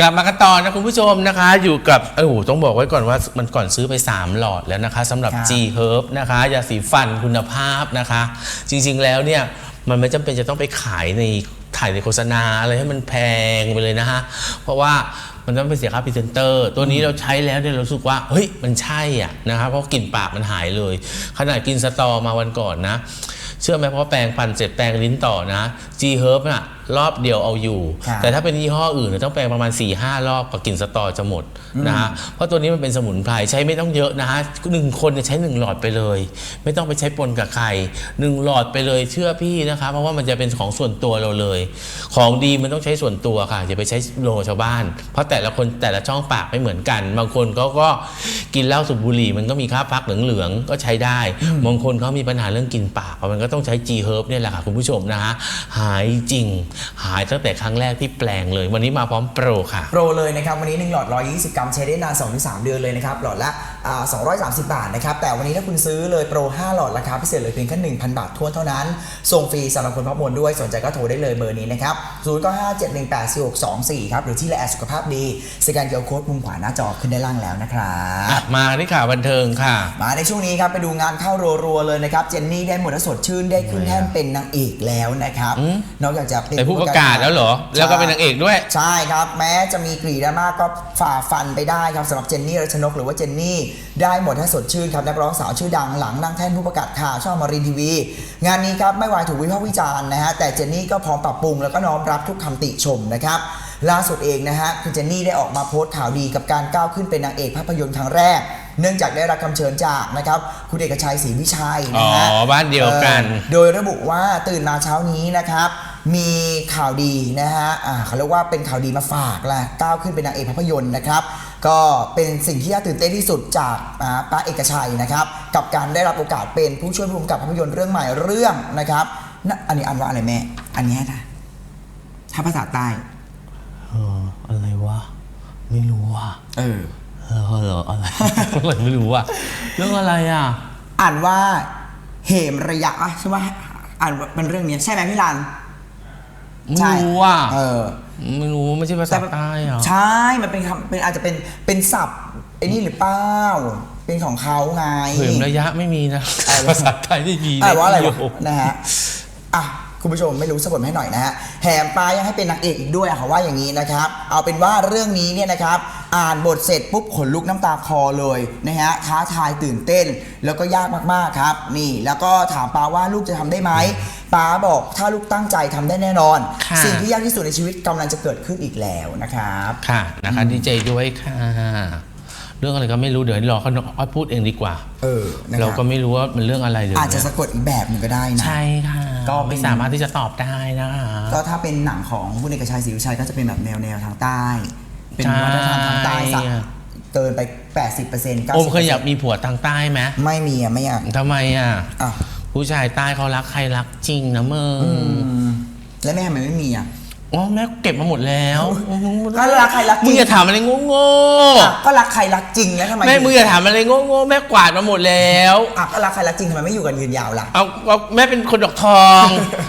กลับมากันต่อนะคุณผู้ชมนะคะ อยู่กับโอ้โหต้องบอกไว้ก่อนว่ามันก่อนซื้อไป 3 หลอดแล้วนะคะสำหรับครับ G Herb นะคะยาสีฟันคุณภาพนะคะ จริงๆแล้วเนี่ย มันไม่จำเป็นจะต้องไปขายในถ่ายในโฆษณาอะไรให้มันแพงไปเลยนะฮะ เพราะว่ามันต้องไปเสียค่าพรีเซนเตอร์ ตัวนี้เราใช้แล้วเนี่ยเรารู้สึกว่า เฮ้ย มันใช่อะนะคะเพราะกลิ่นปากมันหายเลย ขนาดกินสตอมาวันก่อนนะ เชื่อไหมเพราะแปรงฟันเสร็จแปรงลิ้นต่อนะ G Herb น่ะ รอบเดียวเอาอยู่ ครับแต่ถ้าเป็นยี่ห้ออื่นเนี่ยต้องแปรงประมาณ4ี่ห้ารอบกับกลิ่นสตอจะหมดนะฮะเพราะตัวนี้มันเป็นสมุนไพรใช้ไม่ต้องเยอะนะฮะหนึ่งคนเนี่ยใช้หนึ่งหลอดไปเลย ไม่ต้องไปใช้ปนกับใครหนึ่งหลอดไปเลยเชื่อพี่นะคะเพราะว่ามันจะเป็นของส่วนตัวเราเลย ของดีมันต้องใช้ส่วนตัวค่ะอย่าไปใช้โลชาวบ้าน เพราะแต่ละคนแต่ละช่องปากไม่เหมือนกัน บางคนเขาก็กินเหล้าสูบบุหรี่มันก็มีค่าพักเหลืองๆก็ใช้ได้บางคนเขามีปัญหาเรื่องกินปากมันก็ต้องใช้ G Herb เนี่ยแหละค่ะคุณผู้ชมนะฮะหายจริงหายตั้งแต่ครั้งแรกที่แปลงเลย วันนี้มาพร้อมโปรค่ะ โปรเลยนะครับ วันนี้ 1 หลอด 120 กรัมใช้ได้นาน 2-3 เดือนเลยนะครับ หลอดละอ่า230 บาทนะครับ แต่วันนี้ถ้าคุณซื้อเลยโปร 5 หลอดราคาพิเศษเลยเพียงแค่1,000 บาททวนเท่านั้น ส่งฟรีสำหรับคนพักมวลด้วยสนใจก็โทรได้เลยเบอร์นี้นะครับ0957184624ครับหรือที่ไลน์แอดสุขภาพดีสแกนเกียร์โค้ดมุมขวาหน้าจอขึ้นได้ล่างแล้วนะครับอะมาที่ข่าวบันเทิงค่ะ มาในช่วงนี้ครับไปดูงานเข้ารัวๆเลยนะครับเจนนี่ได้หมดถ้าสดชื่นได้ขึ้นแท่นเป็นนางเอกแล้วนะครับอืมนอกจากจะเป็นเป็นผู้ประกาศแล้วเหรอ แล้วก็เป็นนางเอกด้วย ใช่ครับ แม้จะมีกรีดราม่าก็ฝ่าฟันไปได้ครับสำหรับเจนนี่รัชนกหรือว่าเจนนี่ ได้หมดถ้าสดชื่นครับนักร้องสาวชื่อดังหลังนั่งแท่นผู้ประกาศข่าวช่องอมารินทีวี งานนี้ครับไม่วายถูกวิพากษ์วิจารณ์นะฮะแต่เจนนี่ก็พร้อมปรับปรุงแล้วก็น้อมรับทุกคำติชมนะครับล่าสุดเองนะฮะคุณเจนนี่ได้ออกมาโพสต์ข่าวดีกับการก้าวขึ้นเป็นนางเอกภาพยนตร์ครั้งแรกเนื่องจากได้รับคำเชิญจากนะครับคุณเอกชัยศรีวิชัยนะฮะอ๋อบ้านเดียวกันเออโดยระบุว่าตื่นมาเช้านี้นะครับ มีข่าวดีนะฮะอ่าเขาเรียกว่าเป็นข่าวดีมาฝากแหละก้าวขึ้นเป็นนางเอกภาพยนตร์นะครับ ก็เป็นสิ่งที่น่าตื่นเต้นที่สุดจากอ่าป้าเอกชัยนะครับ กับการได้รับโอกาสเป็นผู้ช่วยผู้กำกับภาพยนตร์เรื่องใหม่เรื่องนะครับนะอันนี้อ่านว่าอะไรแม่ อันนี้นะถ้าภาษาใต้เอออะไรวะไม่รู้ว่ะเออเออเหรออะไรอะไรไม่รู้ว่ะเรื่องอะไรอะ อ่านว่าเหมระยะอะใช่ไหมอ่านว่าเป็นเรื่องนี้ใช่ไหมพี่รัน ไม่รู้ว่ะเออ ไม่รู้ไม่ใช่ภาษาใต้เหรอ ใช่ มันเป็นคำเป็นอาจจะเป็นเป็นศัพท์ไอ้นี่หรือเปล่า เป็นของเขาไง เหิมระยะไม่มีนะ อะไรวะ ภาษาไทยไม่มีอะว่าอะไรวะโยนะฮะ อะ คุณผู้ชมไม่รู้สะกดให้หน่อยนะฮะแถมปลายังให้เป็นนางเอกอีกด้วยอะเขาว่าอย่างนี้นะครับ เอาเป็นว่าเรื่องนี้เนี่ยนะครับ อ่านบทเสร็จปุ๊บขนลุกน้ำตาคลอเลยนะฮะ ท้าทายตื่นเต้น แล้วก็ยากมากๆครับ นี่ แล้วก็ถามปาว่าลูกจะทำได้ไหม ปาบอกถ้าลูกตั้งใจทำได้แน่นอน ค่ะ สิ่งที่ยากที่สุดในชีวิตกำลังจะเกิดขึ้นอีกแล้วนะครับ ค่ะนะคะดีใจด้วยค่ะ เรื่องอะไรก็ไม่รู้เดี๋ยวรอเขาอ้อยพูดเองดีกว่า เออนะครับเราก็ไม่รู้ว่ามันเรื่องอะไรเลยอาจจะสะกดอีกแบบหนึ่งก็ได้นะ ใช่ค่ะก็ก็เป็น ไม่สามารถที่จะตอบได้นะคะก็ถ้าเป็นหนังของคุณเอกชัยศรีวิชัยก็จะเป็นแบบแนวแนวทางใต้ เป็นใช่วัฒนธรรมทางใต้สักเกินไป 80% 90%โอมเคยอยากมีผัวทางใต้ไหมไม่มีอะไม่อยากทำไมอะ อะ ผู้ชายใต้เขารักใครรักจริงนะมึงอืมแล้วแม่ทำไมไม่มีอะอ๋อแม่เก็บมาหมดแล้วก็รักใครรักจริงมึงอย่าถามอะไรโง่อะก็รักใครรักจริงแล้วทำไมๆแม่มึงอย่าถามอะไรโง่ๆแม่กวาดมาหมดแล้วอะก็รักใครรักจริงทำไมไม่อยู่กันยืนยาวล่ะเอาเอาแม่เป็นคนดอกทอง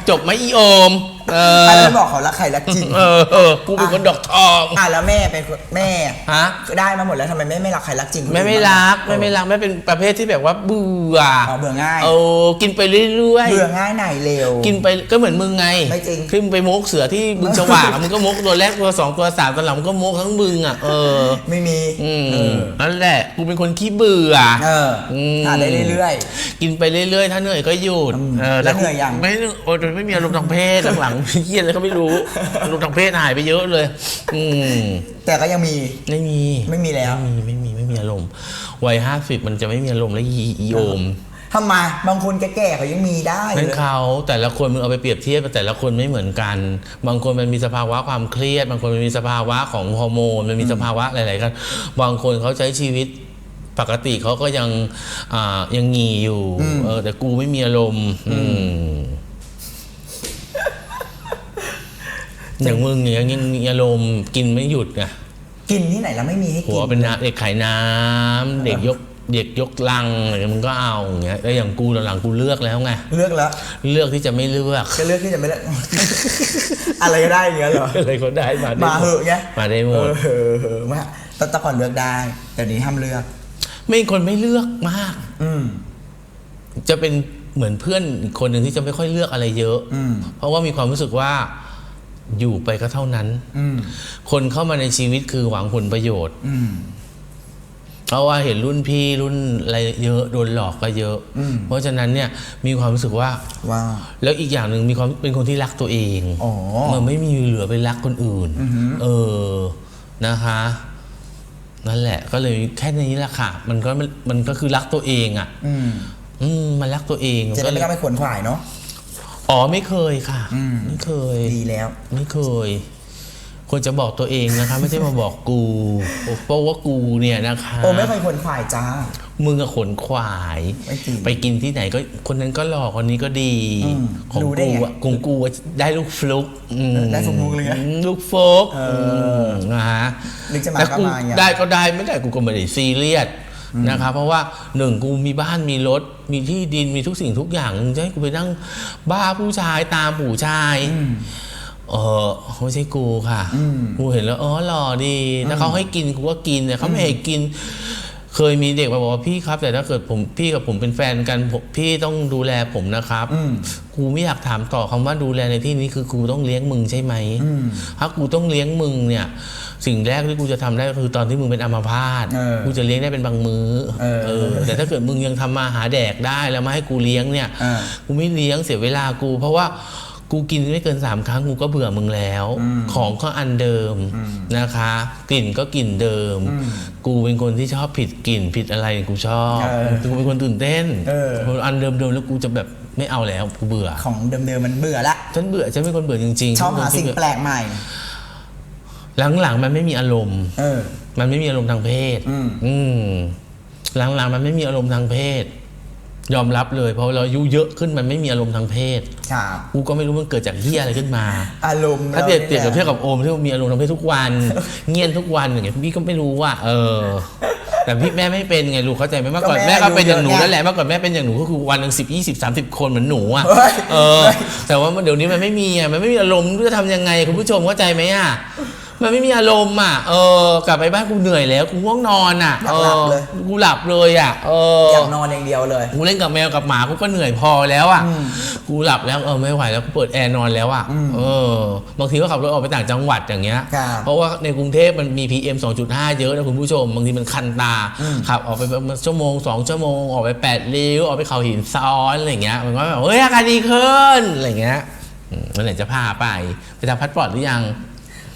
จบไหมอีโอม เออใครไม่บอกเขารักใครรักจริงเออเออกูเป็นคนดอกทอง อะแล้วแม่เป็นคนแม่ฮะ ได้มาหมดแล้วทำไมแม่ไม่รักใครรักจริงแม่ไม่รักแม่ไม่รักแม่เป็นประเภทที่แบบว่าเบื่ออ๋อเบื่อง่ายเออกินไปเรื่อยๆเบื่อง่ายไหนเร็วกินไปก็เหมือนมึงไงไม่จริง ขึ้นไปมกเสือที่มึงสว่างอะมึงก็มกตัวแรกตัวสองตัวสามตัวหลังมึงก็มกทั้งมึงอะเออ ไม่มีอืมเออนั่นแหละกูเป็นคนขี้เบื่อ เอออมทานได้เรื่อย กินไปเรื่อยๆ ถ้าเหนื่อยก็หยุดอืมเออแล้วเหนื่อยยัง ไม่โอ้ยไม่มีอารมณ์ทางเพศหลังๆเฮียอะไรก็ไม่รู้อารมณ์ทางเพศหายไปเยอะเลย อืมๆแต่ก็ยังมี ไม่มีไม่มีแล้ว ไม่มีไม่มีไม่มีอารมณ์วัยห้าสิบมันจะไม่มีอารมณ์แล้วอีอีโอมทำไมบางคนแก่ๆเขายังมีได้เลนั่ยนเขาแต่ละคนมึงเอาไปเปรียบเทียบแต่ละคนไม่เหมือนกัน บางคนมันมีสภาวะความเครียด บางคนมันมีสภาวะของฮอร์โมนมันมีสภาวะหลายๆกันบางคนเขาใช้ชีวิตปกติเขาก็ยังอ่ายังงีอยู่อืมเออแต่กูไม่มีอารมณ์อืม อย่างมึงเนี่ยยังยังมีอารมณ์กินไม่หยุดไงกินที่ไหนแล้วไม่มีให้หักิวนเป็นน้ำเด็กขายน้ำเด็กยกเด็กยกลังอะไรเงี้ยมึงก็เอาอย่างเงี้ยแล้วอย่างกูหลังๆกูเลือกแล้วไงเลือกแล้วเลือกที่จะไม่เลือกก็เลือกที่จะไม่เลือกอะไรก็ได้อย่างเงี้ยเหรออะไรก็ได้มาได้มาหมเหดอะไงมาได้หมเอดอเออเออมาแต่แต่ก่อนเลือกได้แต่นี้ห้ามเลือก ไม่คนไม่เลือกมาก อืมจะเป็นเหมือนเพื่อนอีกคนหนึ่งที่จะไม่ค่อยเลือกอะไรเยอะอืมเพราะว่ามีความรู้สึกว่า อยู่ไปก็เท่านั้นอืมคนเข้ามาในชีวิตคือหวังผลประโยชน์อืมเพราะว่าเห็นรุ่นพี่รุ่นอะไรเยอะโดนหลอกก็เยอะอืมเพราะฉะนั้นเนี่ยมีความรู้สึกว่าว่าแล้วอีกอย่างหนึ่งมีความเป็นคนที่รักตัวเองอ๋อมันไม่มีเหลือไปรักคนอื่นอือหือเออนะคะนั่นแหละ ก็เลยแค่นี้แหละค่ะมันก็มันมันก็คือรักตัวเองอะ อืมอืมมันรักตัวเองจะได้ก็เลไม่ยต้องไปขวนขวายเนาะ อ๋อไม่เคยค่ะ อืม ไม่เคย ดีแล้ว ไม่เคย ควรจะบอกตัวเองนะคะ ไม่ใช่มาบอกกูเพราะว่ากูเนี่ยนะคะโอ้ไม่เคยขวนขวายจ้า มึงอะขนขวาย ไม่จริงไปกินที่ไหนก็คนนั้นก็หลอกคนนี้ก็ดี อืมของรู้ได้กูไงอะของกูอะได้ลูกฟลุกอืมได้ฟลุกเลยไงลูกฟลุกเออมนะฮะนึกจะมาแต่ก็กูมาอย่างเงี้ย ได้ก็ได้ไม่ได้กูก็ไม่ได้ซีเรียส นะครับเพราะว่าหนึ่งกูมีบ้านมีรถ มีที่ดินมีทุกสิ่งทุกอย่างมึงจะให้กูไปนั่งบ้าผู้ชายตามผู้ชายเออไม่ใช่กูค่ะอืมกูเห็นแล้วอ๋อหล่อดีถ้าเขาให้กินกูก็กินแต่เขาไม่ให้กิน เคยมีเด็กมาบอกว่าพี่ครับ แต่ถ้าเกิดผมพี่กับผมเป็นแฟนกันผมพี่ต้องดูแลผมนะครับอืมกูไม่อยากถามต่อคำว่าดูแลในที่นี้คือกูต้องเลี้ยงมึงใช่ไหมอืมถ้ากูต้องเลี้ยงมึงเนี่ย สิ่งแรกที่กูจะทำได้ก็คือตอนที่มึงเป็นอัมพาตเออกูจะเลี้ยงได้เป็นบางมื้อเออ แต่ถ้าเกิดมึงยังทำมาหาแดกได้แล้วมาให้กูเลี้ยงเนี่ยเออกูไม่เลี้ยงเสียเวลากู เพราะว่า กูกินไม่เกินสามครั้งกูก็เบื่อมึงแล้วอืมของก็อันเดิมนะคะ กลิ่นก็กลิ่นเดิมอืมกูเป็นคนที่ชอบผิดกลิ่นผิดอะไรกูชอบเออกูเป็นคนตื่นเต้นเอออันเดิมๆแล้วกูจะแบบไม่เอาแล้วกูเบื่อ ของเดิมๆมันเบื่อละฉันเบื่อฉันเป็นคนเบื่อจริงๆชอบหาฉันสิ่งเป็นคนที่แปลกใหม่ หลังๆมันไม่มีอารมณ์เออมันไม่มีอารมณ์ทางเพศอืมอืมหลังๆมันไม่มีอารมณ์ทางเพศ ยอมรับเลย เพราะเราอายุเยอะขึ้นมันไม่มีอารมณ์ทางเพศ ครับกูก็ไม่รู้มันเกิดจากเฮียอะไรขึ้นมา อารมณ์ถ้าเปรียบนี่เปรียบกับแหละเทียบกับโอมที่มีอารมณ์ทางเพศทุกวัน เงียนทุกวันอย่างเงี้ยพี่ก็ไม่รู้ว่า เออ แต่พี่แม่ไม่เป็นไงลูกเข้าใจไหมเมื่อก่อนก็แม่แม่ก็เป็นอย่างหนูอายุเยอะนั่นแหละเมื่อก่อนแม่เป็นอย่างหนูก็คือวันหนึ่งสิบยี่สิบสามสิบคนเหมือนหนูอะเฮ้ยเออ แต่ว่ามันเดี๋ยวนี้มันไม่มีอะมันไม่มีอารมณ์ไม่รู้จะทำยังไงคุณผู้ชมเข้าใจไหมอะ มันไม่มีอารมณ์อะ เออกลับไปบ้านกูเหนื่อยแล้ว กูง่วงนอนอะอยากหลับเลยออกูหลับเลยอะเอออยากนอนอย่างเดียวเลย กูเล่นกับแมวกับหมากูก็เหนื่อยพอแล้วอะอืมกูหลับแล้วเออไม่ไหวแล้วกูเปิดแอร์นอนแล้วอะอืมเออบางทีก็ขับรถออกไปต่างจังหวัดอย่างเงี้ยครับเพราะว่าในกรุงเทพมันมี PM 2.5 เยอะนะคุณผู้ชม บางทีมันคันตา ขับออกไปประมาณชั่วโมง2ชั่วโมง ออกไป8ริ้ว ออกไปเขาหินซ้อนอะไรอย่างเงี้ย มันก็แบบเฮ้ยอาการดีขึ้นอะไรอย่างเงี้ยอืมวันไหนจะพาไปไปทำพัดปลอดหรือยัง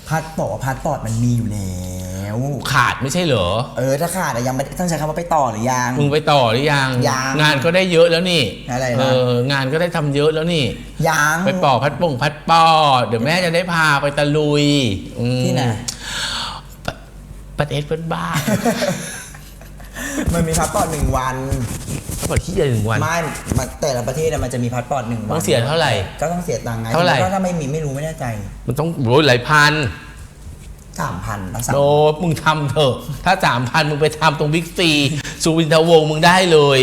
พัดปอดพัดปอดมันมีอยู่แล้วขาดไม่ใช่เหรอ เออถ้าขาดอะยังไม่ต้องใช้คำว่าไปต่อหรือยัง มึงไปต่อหรือยังยังงานก็ได้เยอะแล้วนี่อะไรนะ เอองานก็ได้ทำเยอะแล้วนี่ ยังไปปอกพัดป่งพัดปอดเดี๋ยวแม่จะได้พาไปตะลุยอืมที่ไหนปะประเทศเพื่อนบ้าน มันมีพัดปอดหนึ่งวันปอดที่เดียวหนึ่งวัน ไม่มันแต่ละประเทศอะมันจะมีพัดปอดหนึ่งวันต้องเสียเท่าไหร่ ก็ต้องเสียตังค์ไงเท่าไหร่แต่ถ้าไม่มีไม่รู้ไม่แน่ใจมันต้องโอ้ยหลายพันสามพันแล้วสามโดมึงทำเถอะ ถ้าสามพันมึงไปทำตรงบิ๊กซีสุวินทวงศ์มึงได้เลย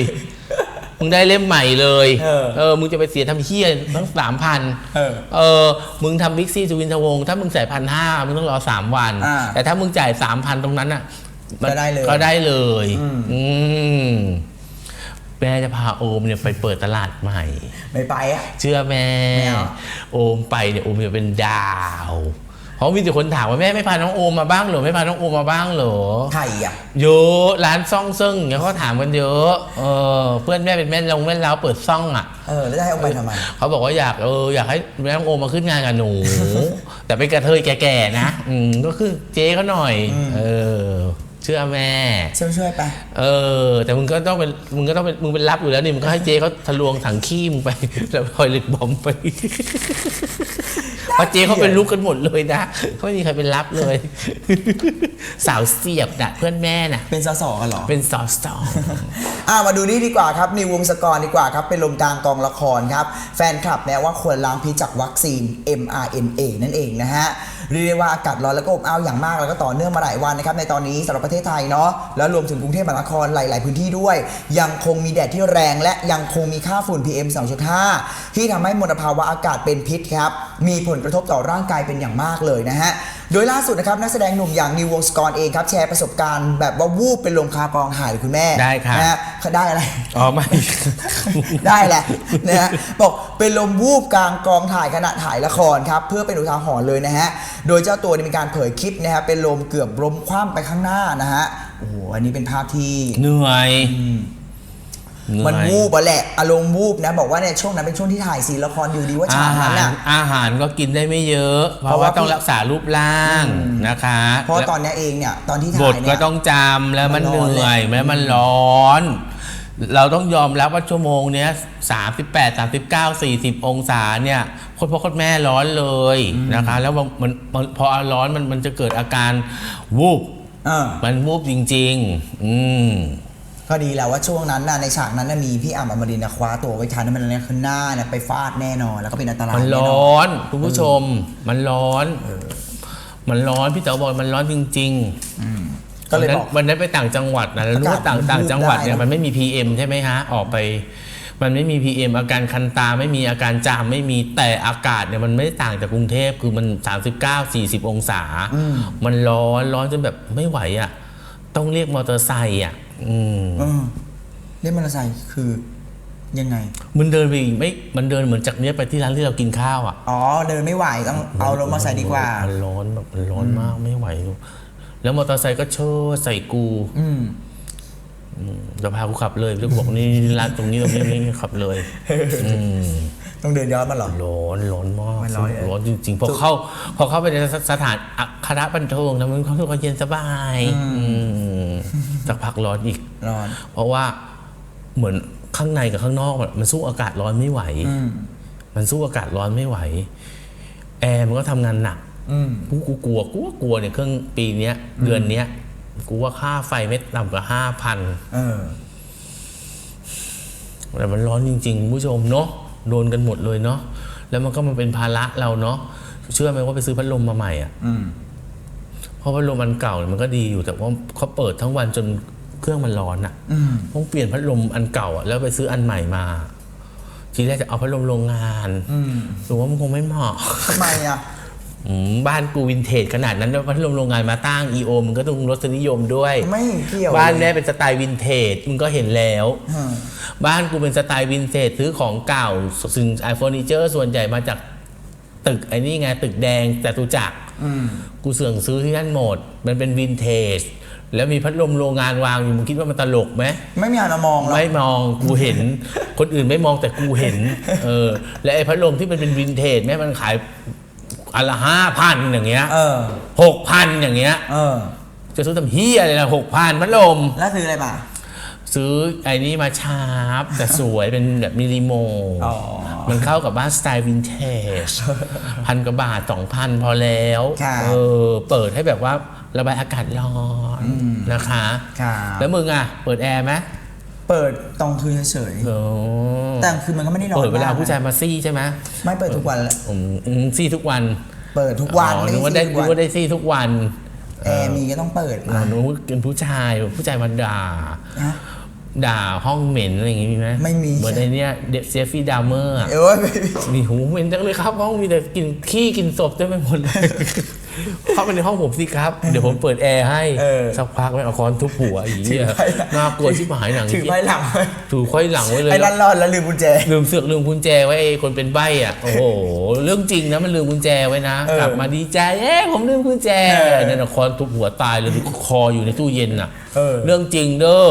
มึงได้เล่มใหม่เลยเออเออมึงจะไปเสียทำเฮี้ยทั้งสามพันเออเออ มึงทำบิ๊กซีสุวินทวงศ์ถ้ามึงจ่ายพันห้ามึงต้องรอสามวัน อ่า แต่ถ้ามึงจ่ายสามพันตรงนั้นอะมัน ก็ได้เลยก็ได้เลยอืมอืมแม่จะพาโอมเนี่ยไปเปิดตลาดใหม่ ไม่ไปอะเชื่อแม่ไม่เอาโอมไปเนี่ยโอมจะเป็นดาว เพราะมีแต่คนถามว่าแม่ไม่พาน้องโอมมาบ้างเหรอไม่พาน้องโอมมาบ้างเหรอไข่อะเยอะร้านซ่องซึ่งอย่างเงี้ยเขาถามกันเยอะเออเพื่อนแม่เป็นแม่ลงแม่เล้าเปิดซ่องอะเออแล้วจะให้เอาไปทำไมเขาบอกว่าอยากเอออยากให้แม่น้องโอมมาขึ้นงานกับหนู แต่เป็นกระเทยแก่ๆนะ อืมก็คือเจ๊เขาหน่อยอืมเออ เชื่อแม่ ช่วยช่วยๆไป เออ แต่มึงก็ต้องเป็นมึงก็ต้องเป็นมึงเป็นรับอยู่แล้วนี่มึงก็ให้เจ๊เขาทะลวงถังขี้มึงไป แล้วพลอยลิกบอมไปเพราะเจ๊เขาเป็นลูกกันหมดเลยนะเขาไม่มีใครเป็นรับเลย สาวเสียบน่ะเพื่อนแม่น่ะ เป็นสสกันเหรอ เป็นสอสออ่ามาดูนี่ดีกว่าครับนิววงศกรดีกว่าครับ เป็นลมกลางกองละครครับ แฟนคลับแนะว่าควรล้างพิษจากวัคซีน mRNA นั่นเองนะฮะ เรียกได้ว่าอากาศร้อนแล้วก็อบอ้าวอย่างมากแล้วก็ต่อเนื่องมาหลายวันนะครับในตอนนี้สำหรับประเทศไทยเนาะแล้วรวมถึงกรุงเทพมหานครหลาย ๆ พื้นที่ด้วย ยังคงมีแดดที่แรงและยังคงมีค่าฝุ่น PM 2.5 ที่ทำให้มลภาวะอากาศเป็นพิษครับมีผลกระทบต่อร่างกายเป็นอย่างมากเลยนะฮะ โดยล่าสุดนะครับนักแสดงหนุ่มอย่างนิววงศกรเองครับแชร์ประสบการณ์แบบว่าวูบเป็นลมคากองถ่ายเลยคุณแม่ได้ค่ะนะฮะได้อะไร อ๋อไม่ ได้แหละนะฮะบอกเป็นลมวูบกลางกองถ่ายขณะถ่ายละครครับเพื่อเป็นอุทาหรณ์เลยนะฮะโดยเจ้าตัวได้มีการเผยคลิปนะฮะเป็นลมเกือบล้มคว่ำไปข้างหน้านะฮะโอ้โหอันนี้เป็นภาพที่เหนื่อยเหนื่อย มันวูบอะแหละอารมณ์วูบนะบอกว่าเนี่ยช่วงนั้นเป็นช่วงที่ถ่ายซีนละครอยู่ดีว่าฉาอากนั้หานรน่ะอาหารก็กินได้ไม่เยอะ เพเพราะราะว่าว่าต้องรักษารูปร่างนะคะเพราะว่าตอนเนี้ยเองเนี่ยตอนที่บถ่ายทเนี่ก็ย ต้องจำแล้วมันมันเหร้อนนื่อยเลยแม้มันร้อน เราต้องยอมรับว่าชั่วโมงเนี้ย38 39 40 องศาเนี่ยโคตรพ่อโคตรแม่ร้อนเลยนะคะ แล้วมันมันมันพอร้อนมันมันจะเกิดอาการวูบ เออ มันวูบจริง ๆ อืม ก็ดีแล้วว่าช่วงนั้นน่ะในฉากนั้นน่ะมีพี่อ่ำอมรินทร์น่ะคว้าตัวไว้ทันมันเนี่ยคือหน้าเนี่ยไปฟาดแน่นอน แล้วก็เป็นอันตรายมันแน่นร้อนอนคุณผู้ชม มันร้อน มันร้อนพี่เต๋อบอกมันร้อนจริงๆก็เลยบอกวันนั้นไปต่างจังหวัดนะแล้วรู้ว่าต่างอากาศมันต่างจังหวัดเนี่ยวูบได้มันไม่มี PM ใช่ไหมฮะออกไป มันไม่มี PM อาการคันตาไม่มีอาการจามไม่มีแต่อากาศเนี่ยมันไม่ได้ต่างจากกรุงเทพคือมัน 39 40 องศา มันร้อนร้อนจนแบบไม่ไหวอะต้องเรียกมอเตอร์ไซค์อะ อืมเออเล่นมอเตอร์ไซค์คือยังไง มันเดินไปอีกไม่ มันเดินเหมือนจากเนี้ยไปที่ร้านที่เรากินข้าวอะอ๋อ เดินไม่ไหวต้องเอารถมาใส่ดีกว่า มันร้อนแบบมันร้อนมากไม่ไหว แล้วมอเตอร์ไซค์ก็เชิดใส่กูอืมจะพากูขับเลยแล้วกูบอกนี่ร้านตรงนี้ตรงนี้ตรงนี้ขับเลยอืมต้องเดินย้อนมาเหรอ ร้อนร้อนมากมันร้อนเลยร้อนจริงๆพอเข้า พอเข้าไปในสถานอัครบันเทิงนะมันความรู้สึกว่าเย็นสบายอืม สักพักร้อนอีก ร้อน เพราะว่าเหมือนข้างในกับข้างนอกมันมันสู้อากาศร้อนไม่ไหวอืมมันสู้อากาศร้อนไม่ไหว แอร์มันก็ทำงานหนักอืมกูกูกลัวกูว่ากลัวเนี่ยเครื่องปีเนี้ย เดือนเนี้ยกูว่าค่าไฟไม่ต่ำกว่าห้าพันเออแต่มันร้อนจริงๆคุณผู้ชมเนาะโดนกันหมดเลยเนาะแล้วมันก็มาเป็นภาระเราเนาะเชื่อไหมว่าไปซื้อพัดลมมาใหม่อะอืม เพราะพัดลมอันเก่าเนี่ยมันก็ดีอยู่แต่ว่าเขาเปิดทั้งวันจนเครื่องมันร้อนอะอืมต้องเปลี่ยนพัดลมอันเก่าอะแล้วไปซื้ออันใหม่มา ทีแรกจะเอาพัดลมโรงงานอืมหรือว่ามันคงไม่เหมาะทำไมอะอืมบ้านกูวินเทจขนาดนั้นแล้วพัดลมโรงงานมาตั้ง EO มันก็ต้องรสนิยมด้วย ไม่เกี่ยวบ้านเลแม่ยเป็นสไตล์วินเทจมึงก็เห็นแล้วอืมบ้านกูเป็นสไตล์วินเทจซื้อของเก่าซึ่งไอเฟอร์นิเจอร์ส่วนใหญ่มาจากตึกไอ้นี่ไงตึกแดงจตุจักรอืม กูเสื่องซื้อที่นั่นหมด มันเป็นวินเทจ แล้วมีพัดลมโรงงานวางอยู่มึงคิดว่ามันตลกไหมไม่มีอะไรมามองหรอกไม่มองกูเห็น คนอื่นไม่มองแต่กูเห็น เออ และไอ้พัดลมที่มันเป็นวินเทจแม่มันขายอันละห้าพันอย่างเงี้ยเออ หกพันอย่างเงี้ย เออ จะซื้อทำเฮียอะไรล่ะหกพันพัดลมแล้วซื้ออะไรมา ซื้อไอ้นี่มาชาร์ปแต่สวยเป็นแบบมินิโมอ๋อมันเข้ากับบ้านสไตล์วินเทจพันกว่าบาทสองพันพอแล้วค่ะเออเปิดให้แบบว่าระบายอากาศร้อนนะคะค่ะแล้วมึงอะ เปิดแอร์ไหมเปิดตรงคืนเฉยเออๆแต่กลางคือมันก็ไม่ได้ร้อนเปิดเวลามกผู้ชายมาซี่ใช่ไหมไม่เปิดทุกวันแหละอืมอืมซี่ทุกวัน เปิดทุกวันอ๋อไม่นึกว่าได้ได้ทุกนึวักนว่าได้ซี่ทุกวันแอร์มีก็ต้องเปิดอ๋อนึกว่าเป็นผู้ชายผู้ชายมาด่าฮะ ด่าห้องเหม็นอะไรอย่างงี้มีไหมไม่มี เหมือนในเนี้ยเดฟเซฟี่ดามเมอร์เอ้ยไม่มี มีหูเหม็นจังเลยครับห้องมีแต่กินขี้กินศพเต็มไปหมดเลยเข้าไปในห้องผมสิครับ เดี๋ยวผมเปิดแอร์ให้เออ สักพักไม่เอาค้อนทุบหัวอีกเนี่ยน่ากลัวชิบหายหนังถือไม้หลังไว้ถือค่อยหลังไว้เลย ไอ้นั่นรอดแล้วลืมกุญแจ ลืมเสือกลืมกุญแจไว้ไอ้คนเป็นใบ้อะโอ้โห เรื่องจริงนะมันลืมกุญแจไว้นะ เออกลับมาดีใจเอ๊ะผมลืมกุญแจเออนั่นน่ะค้อนทุบหัวตายเลยหรือคออยู่ในตู้เย็นอะเออ เรื่องจริงเด้อ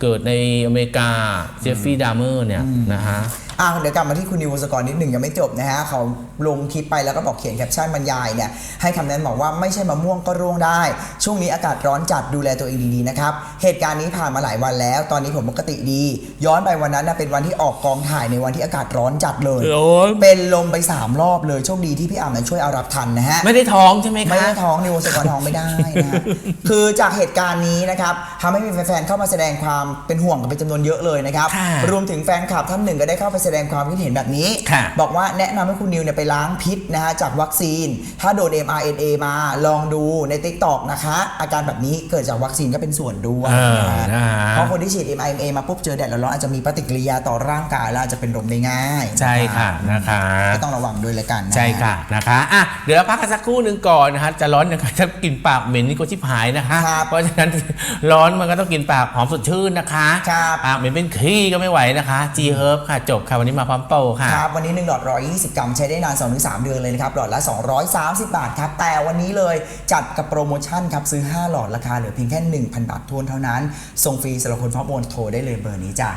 เกิดในอเมริกาเจฟฟี่ดามเมอร์เนี่ยนะฮะ อะเดี๋ยวกลับมาที่คุณนิววงศกรนิดหนึ่งยังไม่จบนะฮะเขาลงคลิปไปแล้วก็บอกเขียนแคปชั่นบรรยายเนี่ยให้คำแนะนำบอกว่าไม่ใช่มะม่วงก็ร่วงได้ ช่วงนี้อากาศร้อนจัดดูแลตัวเองดีๆนะครับเหตุการณ์นี้ผ่านมาหลายวันแล้ว ตอนนี้ผมปกติดี ย้อนไปวันนั้นนะเป็นวันที่ออกกองถ่ายในวันที่อากาศร้อนจัดเลยร้อนเป็นลมไปสามรอบเลยโชคดีที่พี่อ่ำนะช่วยเอารับทันนะฮะ ไม่ได้ท้องใช่ไหมไม่คะได้ท้องนิวสกรท้องไม่ได้นะคือจากเหตุการณ์นี้นะครับทำให้มีแฟนๆเข้ามาแสดงความเป็นห่วงกันเป็นจำนวนเยอะเลยนะครับ ค่ะ รวมถึงแฟนคลับท่านหนึ่งก็ได้เข้าไปแสแสดงความคิดเห็นแบบนี้ค่ะบอกว่าแนะนำให้คุณนิวเนี่ยไปล้างพิษนะฮะจากวัคซีน ถ้าโดน mRNA มาลองดูใน t ิ k t o k นะคะ อาการแบบนี้เกิดจากวัคซีนก็เป็นส่วนด้วยเออนะฮะนะฮะเพราะคนที่ฉีด mRNA มาปุ๊บเจอแดดร้อนๆอาจจะมีปฏิกิริยาต่อร่างกายแล้วอาจจะเป็นลมได้ง่ายใช่ค่ะนะคะ ก็ต้องระวังด้วยละกันนะฮใช่ค่ะนะคะอะเดี๋ยวเราพักกันสักครู่หนึ่งก่อนนะคะจะร้อนยังไงถ้ากินปากเหม็นนี่ก็ชิบหายนะคะครับเพราะฉะนั้น ร้อนมันก็ต้องกินปากหอมสดชื่นนะคะครับปากเหม็นเป็นขี้ก็ไม่ไหวนะคะ G Herb ค่ะจบค่ะวันนี้มาพร้อมโปรค่ะครับวันนี้1หลอด 120 กรัมใช้ได้นาน 2-3 เดือนเลยนะครับหลอดละ 230 บาทครับแต่วันนี้เลยจัดกับโปรโมชั่นครับซื้อ 5 หลอดราคาเหลือเพียงแค่ 1,000 บาททวนเท่านั้น ส่งฟรีสำหรับคนพร้อมโอนโทรได้เลยเบอร์นี้จ้ะ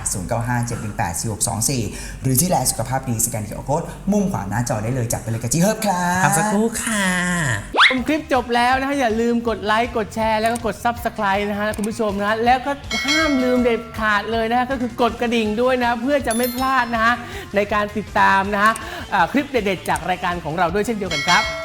0957184624 หรือที่แลสุขภาพดีสแกนเคอร์โค้ดมุมขวาหน้าจอได้เลยจัดไปเลยกับจีเฮิร์บครับพักสักครู่ค่ะชมคลิปจบแล้วนะฮะอย่าลืมกดไลค์กดแชร์แล้วก็กด Subscribe นะฮะคุณผู้ชมนะฮะแล้วก็ห้ามลืมเด็ดขาดเลยนะฮะก็คือกดกระดิ่งด้วยนะ เพื่อจะไม่พลาดนะฮะในการติดตามนะฮะคลิปเด็ดๆจากรายการของเราด้วยเช่นเดียวกันครับ